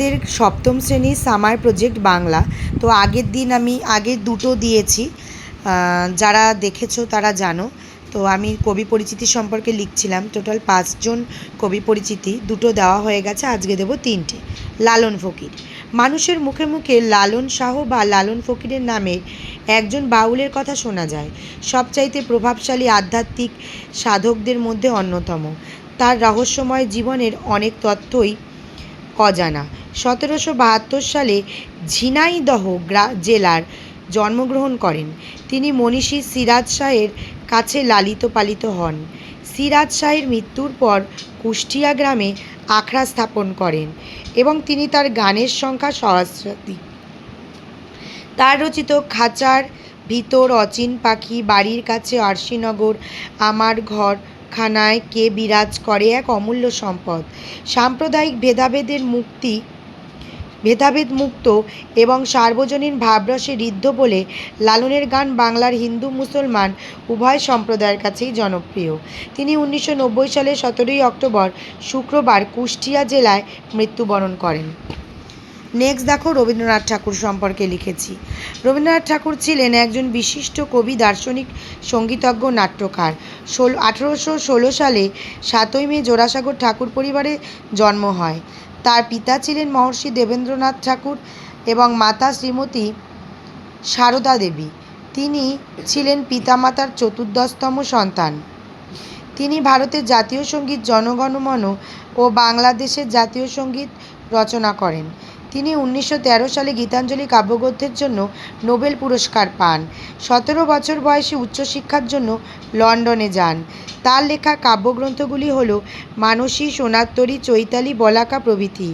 আমাদের সপ্তম শ্রেণির সামার প্রজেক্ট বাংলা। তো আগের দিন আমি, আগে দুটো দিয়েছি। যারা দেখেছ তারা জানো। তো আমি কবি পরিচিতি সম্পর্কে লিখছিলাম। টোটাল পাঁচজন কবি পরিচিতি। দুটো দেওয়া হয়ে গেছে, আজকে দেবো তিনটে। লালন ফকির। মানুষের মুখে মুখে লালন শাহ বা লালন ফকিরের নামে একজন বাউলের কথা শোনা যায়। সবচাইতে প্রভাবশালী আধ্যাত্মিক সাধকদের মধ্যে অন্যতম। তার রহস্যময় জীবনের অনেক তথ্যই অজানা। সতেরোশো বাহাত্তর সালে ঝিনাইদহ জেলার জন্মগ্রহণ করেন। তিনি মনীষী সিরাজ শাহের কাছে লালিত পালিত হন। সিরাজ শাহের মৃত্যুর পর কুষ্টিয়া গ্রামে আখড়া স্থাপন করেন এবং তিনি তার গানের সংখ্যা সহস্রাধিক। তার রচিত খাঁচার ভিতর অচিন পাখি, বাড়ির কাছে আরশিনগর, আমার ঘর খানায় কে বিরাজ করে এক অমূল্য সম্পদ। সাম্প্রদায়িক ভেদাভেদের মুক্তি ভেদাভেদ মুক্ত এবং সার্বজনীন ভাবরসে ঋদ্ধ বলে লালনের গান বাংলার হিন্দু মুসলমান উভয় সম্প্রদায়ের কাছেই জনপ্রিয়। তিনি উনিশশো সালের সতেরোই অক্টোবর শুক্রবার কুষ্টিয়া জেলায় মৃত্যুবরণ করেন। নেক্সট দেখো রবীন্দ্রনাথ ঠাকুর সম্পর্কে লিখেছি। রবীন্দ্রনাথ ঠাকুর ছিলেন একজন বিশিষ্ট কবি, দার্শনিক, সঙ্গীতজ্ঞ, নাট্যকার। ষোলো আঠেরোশো ষোলো সালে সাতই মে জোড়াসাগর ঠাকুর পরিবারে জন্ম হয়। তার পিতা ছিলেন মহর্ষি দেবেন্দ্রনাথ ঠাকুর এবং মাতা শ্রীমতী সারদা দেবী। তিনি ছিলেন পিতামাতার চতুর্দশতম সন্তান। তিনি ভারতের জাতীয় সংগীত জনগণমন ও বাংলাদেশের জাতীয় সংগীত রচনা করেন। তিনি উনিশশো তেরো সালে গীতাঞ্জলি কাব্যগ্রন্থের জন্য নোবেল পুরস্কার পান। সতেরো বছর বয়সে উচ্চশিক্ষার জন্য লন্ডনে যান। তার লেখা কাব্যগ্রন্থগুলি হল মানসী সোনারতরী চৈতালি, বলাকা প্রভৃতি।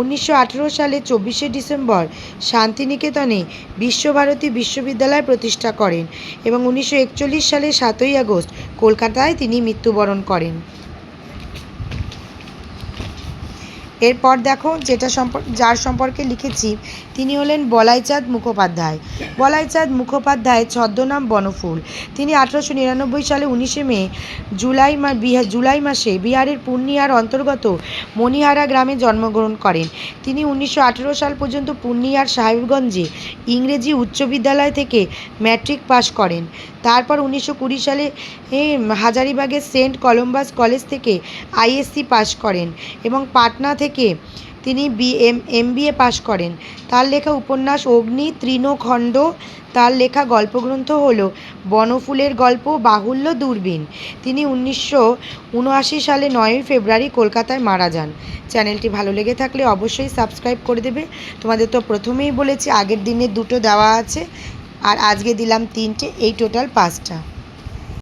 উনিশশো আঠেরো সালে চব্বিশে ডিসেম্বর শান্তিনিকেতনে বিশ্বভারতী বিশ্ববিদ্যালয় প্রতিষ্ঠা করেন এবং উনিশশো একচল্লিশ সালে সাতই আগস্ট কলকাতায় তিনি মৃত্যুবরণ করেন। এরপর দেখো যেটা সম্পর্ক যার সম্পর্কে লিখেছি, তিনি হলেন বলাইচাঁদ মুখোপাধ্যায়। বলাইচাঁদ মুখোপাধ্যায় ছদ্মনাম বনফুল। তিনি আঠারোশো নিরানব্বই সালে উনিশে মে, জুলাই মা বিহার জুলাই মাসে বিহারের পূর্ণিয়ার অন্তর্গত মণিহারা গ্রামে জন্মগ্রহণ করেন। তিনি উনিশশো আঠেরো সাল পর্যন্ত পূর্ণিয়ার সাহেবগঞ্জে ইংরেজি উচ্চ বিদ্যালয় থেকে ম্যাট্রিক পাশ করেন। তারপর উনিশশো কুড়ি সালে হাজারিবাগের সেন্ট কলম্বাস কলেজ থেকে আইএসসি পাশ করেন এবং পাটনা থেকে তিনি B M M B A পাশ করেন। তার লেখা উপন্যাস অগ্নি, তৃণখণ্ড, তার লেখা গল্পগ্রন্থ হল বনফুলের গল্প, বাহুল্য দূরবীন। তিনি উনিশশো উনআশি সালে নয়ই ফেব্রুয়ারি কলকাতায় মারা যান। চ্যানেলটি ভালো লেগে থাকলে অবশ্যই সাবস্ক্রাইব করে দেবে। তোমাদের তো প্রথমেই বলেছি, আগের দিনে দুটো দেওয়া আছে। আর আজকে দিলাম তিনটে, এই টোটাল পাঁচটা।